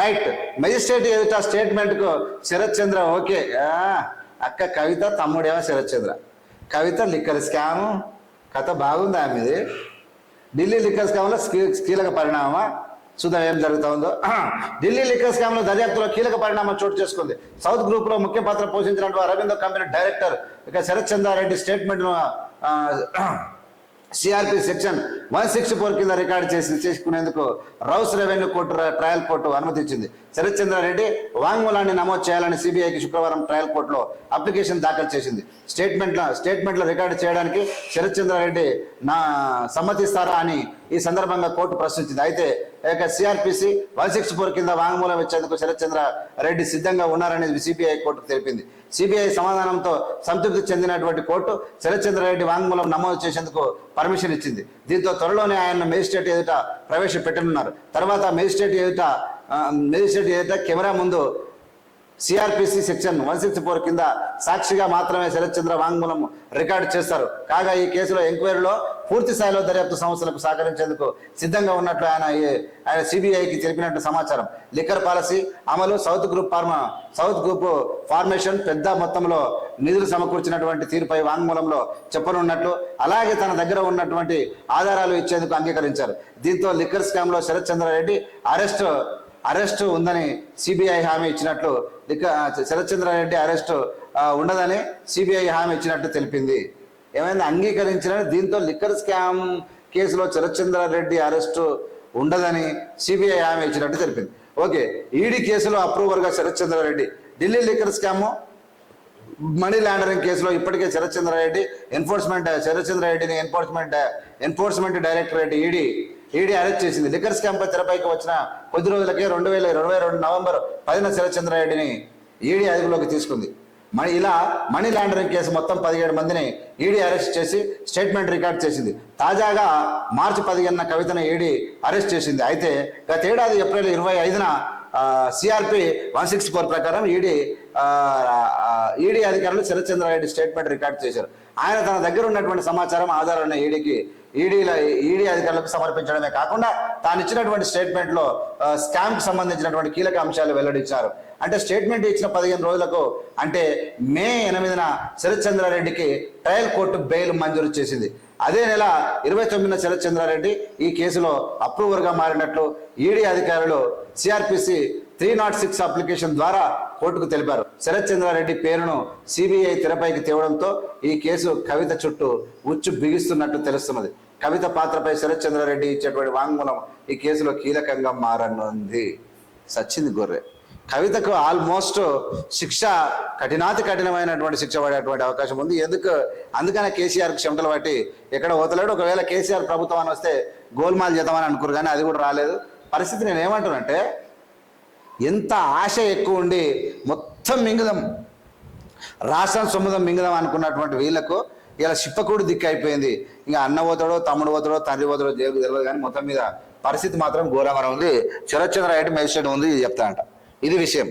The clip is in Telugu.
రైట్ మెజిస్ట్రేట్ ఎదుట స్టేట్మెంట్కు శరత్ చంద్ర ఓకే అక్క కవిత తమ్ముడేమో శరత్ చంద్ర కవిత లిక్కర్ స్కాము కథ బాగుంది ఆమెది ఢిల్లీ లిక్కర్ స్కామ్లో కీలక పరిణామమా? చూద్దాం ఏం జరుగుతుందో. ఢిల్లీ లిక్కర్ స్కామ్లో దర్యాప్తులో కీలక పరిణామం చోటు చేసుకుంది. సౌత్ గ్రూప్లో ముఖ్య పాత్ర పోషించినటువంటి అరవింద కంపెనీ డైరెక్టర్ ఇక Sarath Chandra Reddy statement CRP section one sixty four కింద రికార్డు చేసి చేసుకునేందుకు Rouse avenue court trial court అనుమతిచ్చింది. Sarath Chandra Reddy వాంగ్మూలాన్ని నమోదు చేయాలని సిబిఐకి శుక్రవారం ట్రయల్ కోర్టులో అప్లికేషన్ దాఖలు చేసింది. స్టేట్మెంట్ల స్టేట్మెంట్లో రికార్డు చేయడానికి శరత్చంద్రారెడ్డి నా సమ్మతిస్తారా అని ఈ సందర్భంగా కోర్టు ప్రశ్నించింది. అయితే సిఆర్పిసి వన్ సిక్స్ ఫోర్ కింద వాంగ్మూలం ఇచ్చేందుకు శరత్చంద్ర రెడ్డి సిద్ధంగా ఉన్నారనేది సిబిఐ కోర్టు తెలిపింది. సిబిఐ సమాధానంతో సంతృప్తి చెందినటువంటి కోర్టు శరత్చంద్ర రెడ్డి వాంగ్మూలం నమోదు చేసేందుకు పర్మిషన్ ఇచ్చింది. దీంతో త్వరలోనే ఆయన మేజిస్ట్రేట్ ఎదుట ప్రవేశపెట్టనున్నారు. తర్వాత మేజిస్ట్రేట్ ఎదుట మేజిస్ట్రేట్ ఎదుట కెమెరా ముందు CrPC section one six four కింద సాక్షిగా మాత్రమే శరత్ చంద్ర వాంగ్మూలం రికార్డు చేస్తారు. కాగా ఈ కేసులో ఎంక్వైరీలో పూర్తి స్థాయిలో దర్యాప్తు సంస్థలకు సహకరించేందుకు సిద్ధంగా ఉన్నట్లు ఆయన ఆయన సిబిఐకి తెలిపినట్టు సమాచారం. లిక్కర్ పాలసీ అమలు south group pharma south group formation పెద్ద మొత్తంలో నిధులు సమకూర్చినటువంటి తీరుపై వాంగ్మూలంలో చెప్పనున్నట్లు అలాగే తన దగ్గర ఉన్నటువంటి ఆధారాలు ఇచ్చేందుకు అంగీకరించారు. దీంతో లిక్కర్ స్కామ్లో శరత్ చంద్రారెడ్డి అరెస్ట్ అరెస్ట్ ఉందని సిబిఐ హామీ ఇచ్చినట్లు శరత్ చంద్రారెడ్డి అరెస్ట్ ఉండదని సిబిఐ హామీ ఇచ్చినట్టు తెలిపింది. ఏమైనా అంగీకరించిన దీంతో లిక్కర్ స్కామ్ కేసులో చరచంద్రారెడ్డి అరెస్టు ఉండదని సిబిఐ హామీ ఇచ్చినట్టు తెలిపింది. ఓకే ఈడీ కేసులో అప్రూవర్గా Sharath Chandra Reddy. Delhi liquor scam money laundering కేసులో ఇప్పటికే Sharath Chandra Reddy enforcement శరత్చంద్రారెడ్డిని enforcement enforcement directorate ED ED arrest చేసింది. లిక్కర్ స్కామ్ పై తెరపైకి వచ్చిన కొద్ది రోజులకే రెండు వేల ఇరవై రెండు నవంబర్ పదిన శరత్చంద్రారెడ్డిని ఈడీ అదుపులోకి తీసుకుంది. మనీ ఇలా మనీ లాండరింగ్ కేసు మొత్తం పదిహేడు మందిని ఈడీ అరెస్ట్ చేసి స్టేట్మెంట్ రికార్డ్ చేసింది. తాజాగా మార్చి పదిహేనున కవితను ఈడీ అరెస్ట్ చేసింది. అయితే గతేడాది ఏప్రిల్ ఇరవై ఐదున సిఆర్పి వన్ సిక్స్ ఫోర్ ప్రకారం ఈడీ ఈడీ అధికారులు శరత్చంద్రారెడ్డి స్టేట్మెంట్ రికార్డ్ చేశారు. ఆయన తన దగ్గర ఉన్నటువంటి సమాచారం ఆధారాన్ని ఈడీకి ఈడీల ఈడీ అధికారులకు సమర్పించడమే కాకుండా తాను ఇచ్చినటువంటి స్టేట్మెంట్లో స్కామ్ సంబంధించినటువంటి కీలక అంశాలు వెల్లడించారు. అంటే స్టేట్మెంట్ ఇచ్చిన పదిహేను రోజులకు అంటే మే ఎనిమిదిన శరత్చంద్రారెడ్డికి ట్రయల్ కోర్టు బెయిల్ మంజూరు చేసింది. అదే నెల ఇరవై తొమ్మిదిన శరత్చంద్రారెడ్డి ఈ కేసులో అప్రూవర్గా మారినట్లు ఈడీ అధికారులు CrPC three nought six application ద్వారా కోర్టుకు తెలిపారు. శరత్ చంద్రారెడ్డి పేరును సిబిఐ తెరపైకి తేవడంతో ఈ కేసు కవిత చుట్టూ ఉచ్చు బిగిస్తున్నట్టు తెలుస్తున్నది. కవిత పాత్రపై శరత్ చంద్రారెడ్డి ఇచ్చేటువంటి వాంగ్మూలం ఈ కేసులో కీలకంగా మారనుంది. సచ్చింది గొర్రె. కవితకు ఆల్మోస్ట్ శిక్ష కఠినాతి కఠినమైనటువంటి శిక్ష పడేటువంటి అవకాశం ఉంది. ఎందుకు? అందుకనే కేసీఆర్ క్షమతలు బట్టి ఎక్కడ పోతలేడు ఒకవేళ కేసీఆర్ ప్రభుత్వం అని వస్తే గోల్మాల్ చేద్దామని అనుకురు కానీ అది కూడా రాలేదు. పరిస్థితి నేను ఏమంటానంటే ఎంత ఆశ ఎక్కువ ఉండి మొత్తం మింగుదాం. రాష్ట్రం సొమ్ముదం మింగుదాం అనుకున్నటువంటి వీళ్ళకు ఇలా శిప్పకూడు దిక్కు అయిపోయింది. ఇంకా అన్న పోతాడో తమ్ముడు పోతాడో తండ్రి పోతాడో జైలుకు తెలియదు కానీ మొత్తం మీద పరిస్థితి మాత్రం ఘోరంగా ఉంది. శరత్చంద్ర రెడ్డి మేజిస్ట్రేట్ ఉంది ఇది చెప్తా అంట ఇది విషయం.